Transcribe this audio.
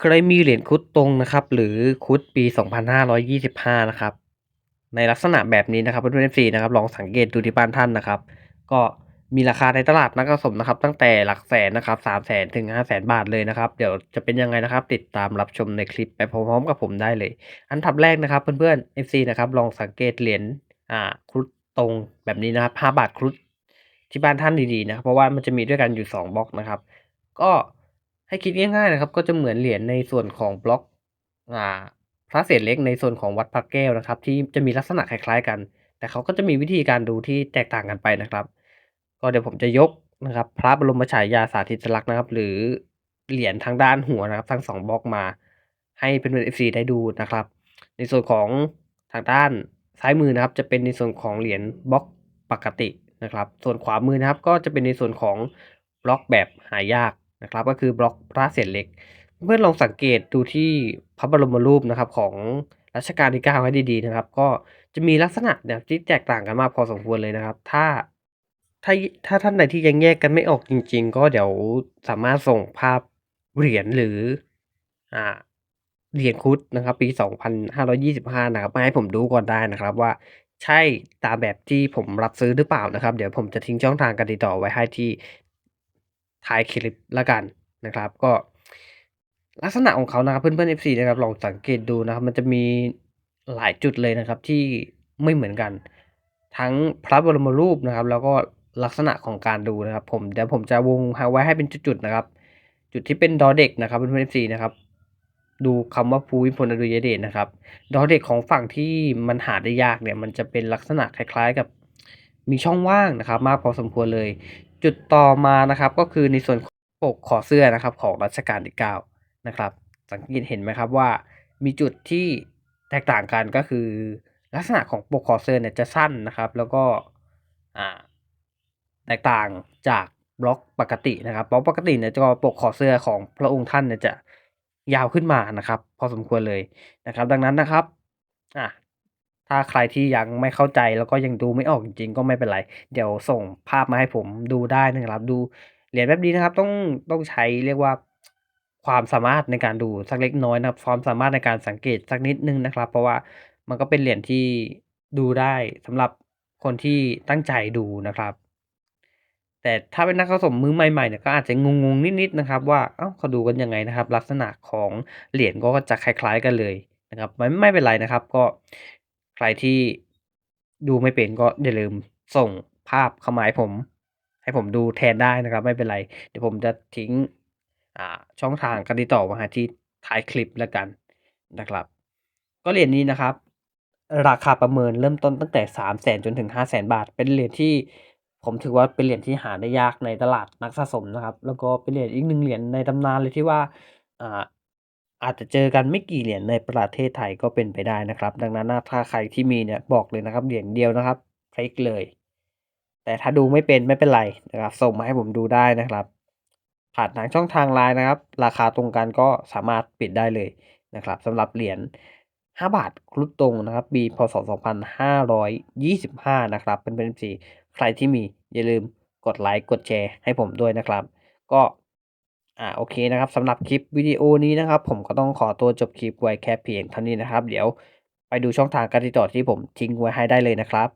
เคยมีเหรียญครุฑตรงนะครับ หรือครุฑปี 2525 นะครับ ในลักษณะแบบนี้นะครับเพื่อนๆ FC นะครับลองสังเกตดูที่บ้านท่านนะครับ ก็มีราคาในตลาดนักสะสมนะครับ ตั้งแต่หลักแสนนะครับ300,000ถึง500,000บาทเลยนะครับ เดี๋ยวจะเป็นยังไงนะครับ ติดตามรับชมในคลิปไปพร้อมๆกับผมได้เลย อันดับแรกนะครับเพื่อนๆ FC นะครับลองสังเกตเหรียญอ่าครุฑตรงแบบนี้นะครับ5บาทครุฑที่บ้านท่านดีๆนะครับเพราะว่ามันจะมีด้วยกันอยู่2บล็อกนะครับ ก็ ให้คิดง่ายๆนะครับ ก็จะเหมือนเหรียญในส่วนของบล็อกอ่าพระเศษเล็กในส่วนของวัดพระแก้วนะครับ ที่จะมีลักษณะคล้ายๆกัน แต่เขาก็จะมีวิธีการดูที่แตกต่างกันไปนะครับ ก็เดี๋ยวผมจะยกนะครับ พระบรมฉายาสาธิสลักษณ์นะครับ หรือเหรียญทางด้านหัวนะครับ ทั้งสองบล็อกมาให้เพื่อนๆ FC ได้ดูนะครับ ในส่วนของทางด้านซ้ายมือนะครับ จะเป็นในส่วนของเหรียญบล็อกปกตินะครับ ส่วนขวามือนะครับ ก็จะเป็นในส่วนของบล็อกแบบหายาก นะครับก็คือบล็อกพระเศษเล็ก เพื่อนลองสังเกตดูที่พระบรมรูปนะครับของรัชกาลที่9ให้ดีๆนะครับ ก็จะมีลักษณะเนี่ยที่แตกต่างกันมากพอสมควรเลยนะครับ ถ้าถ้าถ้าท่านใดที่ยังแยกกันไม่ออกจริง ๆ ก็เดี๋ยวสามารถส่งภาพเหรียญหรืออ่าเหรียญครุฑนะครับ ปี 2525 นะครับมาให้ผมดูก่อนได้นะครับว่าใช่ตามแบบที่ผมรับซื้อหรือเปล่านะครับ เดี๋ยวผมจะทิ้งช่องทางการติดต่อไว้ให้ที่ ท้ายคลิปละกันนะครับ ก็ลักษณะของเขานะครับเพื่อนๆ FC นะครับลองสังเกตดูนะครับมันจะมีหลายจุดเลยนะครับที่ไม่เหมือนกัน ทั้งพระบรมรูปนะครับ แล้วก็ลักษณะของการดูนะครับ ผมเดี๋ยวผมจะวงไว้ให้เป็นจุดๆนะครับ จุดที่เป็นดอเด็กนะครับเพื่อนๆ FC นะครับดูคำว่าภูมิพลอดุลยเดชนะครับ ดอเด็กของฝั่งที่มันหาได้ยากเนี่ย มันจะเป็นลักษณะคล้ายๆกับมีช่องว่างนะครับ มากพอสมควรเลย จุดต่อมานะครับก็คือในส่วนปกคอเสื้อนะครับของรัชกาลที่9นะครับ สังเกตเห็นไหมครับว่ามีจุดที่แตกต่างกันก็คือ ลักษณะของปกคอเสื้อเนี่ยจะสั้นนะครับ แล้วก็แตกต่างจากบล็อกปกตินะครับบล็อกปกติเนี่ยจะปกคอเสื้อของพระองค์ท่านเนี่ยจะยาวขึ้นมานะครับ พอสมควรเลยนะครับ ดังนั้นนะครับอะ ถ้าใครที่ยังไม่เข้าใจแล้วก็ยังดูไม่ออกจริงๆ ก็ไม่เป็นไร เดี๋ยวส่งภาพมาให้ผมดูได้นะครับดูเหรียญแบบนี้นะครับต้องต้องใช้เรียกว่าความสามารถในการดูสักเล็กน้อยนะครับความสามารถในการสังเกตสักนิดนึงนะครับ เพราะว่ามันก็เป็นเหรียญที่ดูได้สำหรับคนที่ตั้งใจดูนะครับ แต่ถ้าเป็นนักสะสมมือใหม่ๆเนี่ยก็อาจจะงงๆนิดๆนะครับ ว่าเอ้าเขาดูกันยังไงนะครับ ลักษณะของเหรียญก็จะคล้าย ๆ กันเลยนะครับไม่ไม่เป็นไรนะครับ ก็ รที่ดูไม่เป็นก็อย่าลืมส่งภาพเข้ามาให้ผม ให้ผมดูแทนได้นะครับ ไม่เป็นไร เดี๋ยวผมจะทิ้งอ่าช่องทางการติดต่อมาที่ท้ายคลิปแล้วกันนะครับ ก็เหรียญนี้นะครับ ราคาประเมินเริ่มต้นตั้งแต่300,000จนถึง 500,000บาท เป็นเหรียญที่ผมถือว่าเป็นเหรียญที่หาได้ยากในตลาดนักสะสมนะครับ แล้วก็เป็นเหรียญอีกหนึ่งเหรียญในตำนานเลยที่ว่า อาจจะเจอกันไม่กี่เหรียญในประเทศไทยก็เป็นไปได้นะครับ ดังนั้นถ้าใครที่มีเนี่ยบอกเลยนะครับเหรียญเดียวนะครับคลิกเลย แต่ถ้าดูไม่เป็นไม่เป็นไรนะครับ ส่งมาให้ผมดูได้นะครับ ผ่านทางช่องทางไลน์นะครับ ราคาตรงกันก็สามารถปิดได้เลยนะครับสำหรับเหรียญ5 บาทครุฑตรงนะครับปีพศ 2525 นะครับ เป็นเป็นสีใครที่มีอย่าลืมกดไลค์กดแชร์ให้ผมด้วยนะครับ ก็ อ่าโอเคนะครับสำหรับคลิปวิดีโอนี้นะครับ ผมก็ต้องขอตัวจบคลิปไว้แค่เพียงเท่านี้นะครับ เดี๋ยวไปดูช่องทางการติดต่อที่ผมทิ้งไว้ให้ได้เลยนะครับ